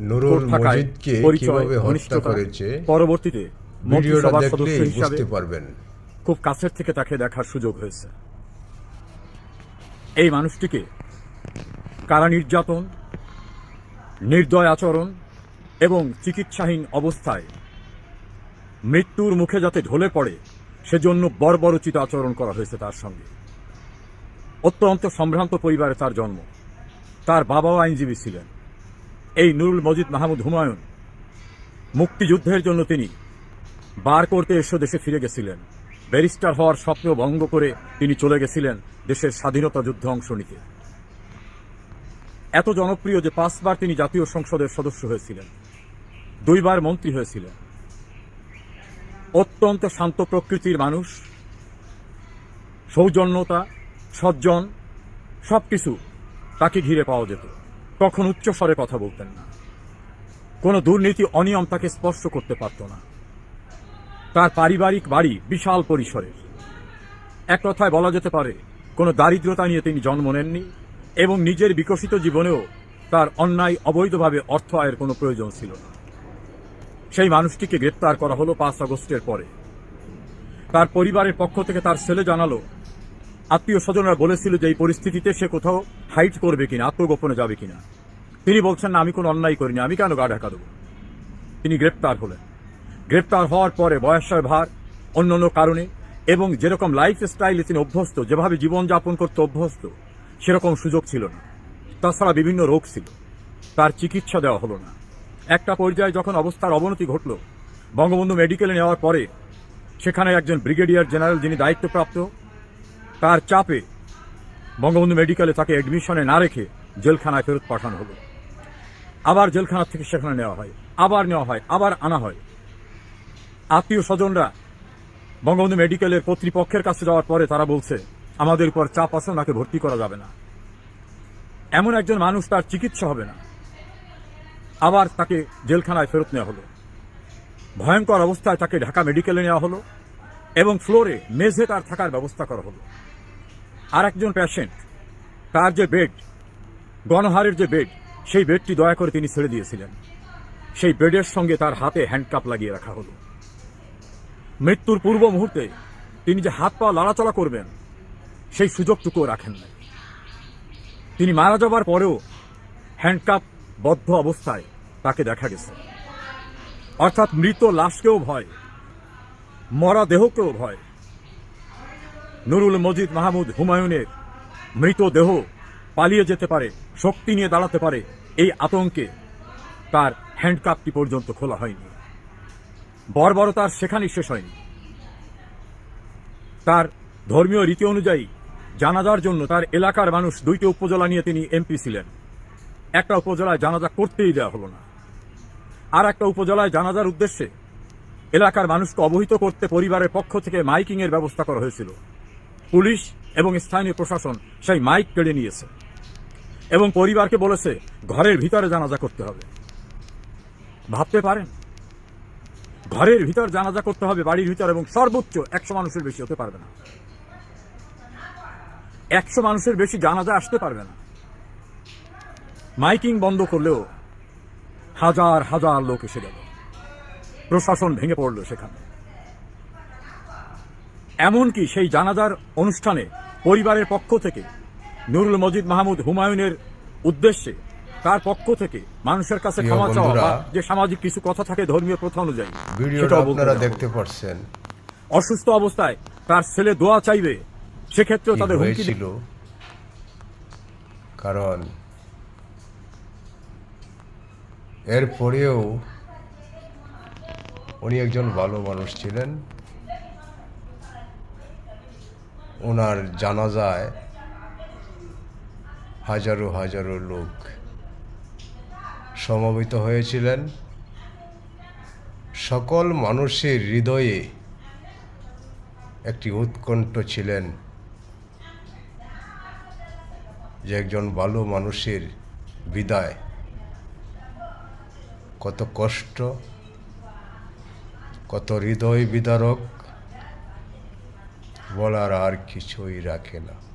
নুরুল মজিদকে কীভাবে হত্যা করেছে পরবর্তীতে ভিডিওটা দেখলেই বুঝতে পারবেন। খুব কাছের থেকে তাকে দেখার সুযোগ হয়েছে। এই মানুষটিকে কারা নির্যাতন নির্দয় আচরণ এবং চিকিৎসাহীন অবস্থায় মৃত্যুর মুখে যাতে ঢলে পড়ে সেজন্য বর্বরচিত আচরণ করা হয়েছে তার সঙ্গে। অত্যন্ত সম্ভ্রান্ত পরিবারে তার জন্ম। তার বাবাও আইনজীবী ছিলেন। এই নুরুল মজিদ মাহমুদ হুমায়ুন। মুক্তিযুদ্ধের জন্য তিনি বার করতে এসে দেশে ফিরে গেছিলেন। ব্যারিস্টার হওয়ার স্বপ্ন ভঙ্গ করে তিনি চলে গেছিলেন দেশের স্বাধীনতা যুদ্ধে অংশ নিতে। এত জনপ্রিয় যে পাঁচবার তিনি জাতীয় সংসদের সদস্য হয়েছিলেন। দুইবার মন্ত্রী হয়েছিলেন। অত্যন্ত শান্ত প্রকৃতির মানুষ, সৌজন্যতা, সজ্জন, সবকিছু তাকে ঘিরে পাওয়া যেত। কখন উচ্চস্বরে কথা বলতেন না। কোনো দুর্নীতি অনিয়ম তাকে স্পর্শ করতে পারত না। তার পারিবারিক বাড়ি বিশাল পরিসরের। এক কথায় বলা যেতে পারে, কোনো দারিদ্রতা নিয়ে তিনি জন্ম নেননি এবং নিজের বিকশিত জীবনেও তার অন্যায় অবৈধভাবে অর্থ আয়ের কোনো প্রয়োজন ছিল না। সেই মানুষটিকে গ্রেপ্তার করা হলো পাঁচ আগস্টের পরে। তার পরিবারের পক্ষ থেকে তার ছেলে জানালো আত্মীয় স্বজনরা বলেছিল যে এই পরিস্থিতিতে সে কোথাও হাইট করবে কিনা, আত্মগোপনে যাবে কিনা। তিনি বলছেন, না, আমি কোনো অন্যায় করিনি, আমি কেন গা ঢাকা দেবো? তিনি গ্রেপ্তার হলেন। গ্রেপ্তার হওয়ার পরে বয়সের ভার অন্য অন্য কারণে এবং যেরকম লাইফ স্টাইলে তিনি অভ্যস্ত, যেভাবে জীবনযাপন করতে অভ্যস্ত, সেরকম সুযোগ ছিল না। তাছাড়া বিভিন্ন রোগ ছিল, তার চিকিৎসা দেওয়া হলো না। একটা পর্যায়ে যখন অবস্থার অবনতি ঘটল, বঙ্গবন্ধু মেডিকেলে নেওয়ার পরে সেখানে একজন ব্রিগেডিয়ার জেনারেল যিনি দায়িত্বপ্রাপ্ত তার চাপে বঙ্গবন্ধু মেডিকেলে তাকে অ্যাডমিশনে না রেখে জেলখানায় ফেরত পাঠানো হলো। আবার জেলখানা থেকে সেখানে নেওয়া হয়, আবার নেওয়া হয়, আবার আনা হয়। আত্মীয় স্বজনরা বঙ্গবন্ধু মেডিকেলের কর্তৃপক্ষের কাছে যাওয়ার পরে তারা বলছে, আমাদের উপর চাপ আছে, ওনাকে ভর্তি করা যাবে না। এমন একজন মানুষ তার চিকিৎসা হবে না। আবার তাকে জেলখানায় ফেরত নেওয়া হলো। ভয়ঙ্কর অবস্থায় তাকে ঢাকা মেডিকেলে নেওয়া হলো এবং ফ্লোরে মেঝে তার থাকার ব্যবস্থা করা হলো। আর একজন প্যাশেন্ট তার যে বেড গণহারের যে বেড সেই বেডটি দয়া করে তিনি ছেড়ে দিয়েছিলেন। সেই বেডের সঙ্গে তার হাতে হ্যান্ডকাপ লাগিয়ে রাখা হলো। মৃত্যুর পূর্ব মুহূর্তে তিনি যে হাত পা লড়াচড়া করবেন, সেই সুযোগটুকুও রাখেন নাই। তিনি মারা যাবার পরেও হ্যান্ডকাপ বদ্ধ অবস্থায় তাকে দেখা গেছে। অর্থাৎ মৃত লাশকেও ভয়, মরা দেহকেও ভয় নুরুল মজিদ মাহমুদ হুমায়ুনের মৃতদেহ পালিয়ে যেতে পারে, শক্তি নিয়ে দাঁড়াতে পারে, এই আতঙ্কে তার হ্যান্ডকাপটি পর্যন্ত খোলা হয়নি। বর্বরতার সেখানেই শেষ হয়নি। তার ধর্মীয় রীতি অনুযায়ী জানাজার জন্য তার এলাকার মানুষ দুইটি উপজেলা নিয়ে তিনি এমপি ছিলেন। একটা উপজেলায় জানাজা করতেই দেওয়া হলো না। আর একটা উপজেলায় জানাজার উদ্দেশ্যে এলাকার মানুষকে অবহিত করতে পরিবারের পক্ষ থেকে মাইকিংয়ের ব্যবস্থা করা হয়েছিল। পুলিশ এবং স্থানীয় প্রশাসন সেই মাইক কেড়ে নিয়েছে এবং পরিবারকে বলেছে, ঘরের ভিতরে জানাজা করতে হবে। ভাবতে পারেন? ঘরের ভিতর জানাজা করতে হবে, বাড়ির ভিতর এবং সর্বোচ্চ একশো মানুষের বেশি হতে পারবে না। একশো মানুষের বেশি জানাজা আসতে পারবে না। মাইকিং বন্ধ করলেও হাজার হাজার লোক এসে গেল। প্রশাসন ভেঙে পড়ল সেখানে। এমনকি সেই জানাজার অনুষ্ঠানে পরিবারের পক্ষ থেকে নুরুল মজিদ মাহমুদ হুমায়ুনের উদ্দেশ্যে তার পক্ষ থেকে মানুষের কাছে ক্ষমা চাওয়া বা যে সামাজিক কিছু কথা থাকে ধর্মীয় প্রথা অনুযায়ী আপনারা দেখতে পাচ্ছেন অসুস্থ অবস্থায় তার ছেলে দোয়া চাইবে সেক্ষেত্রেও তাদের হুমকি হয়েছিল? কারণ এরপরেও উনি একজন ভালো মানুষ ছিলেন। ওনার জানাজায় হাজারো হাজারো লোক সমবেত হয়েছিলেন। সকল মানুষের হৃদয়ে একটি উৎকণ্ঠ ছিলেন যে একজন ভালো মানুষের বিদায়। কত কষ্ট, কত হৃদয় বিদারক বলার আর কিছুই রাখে না।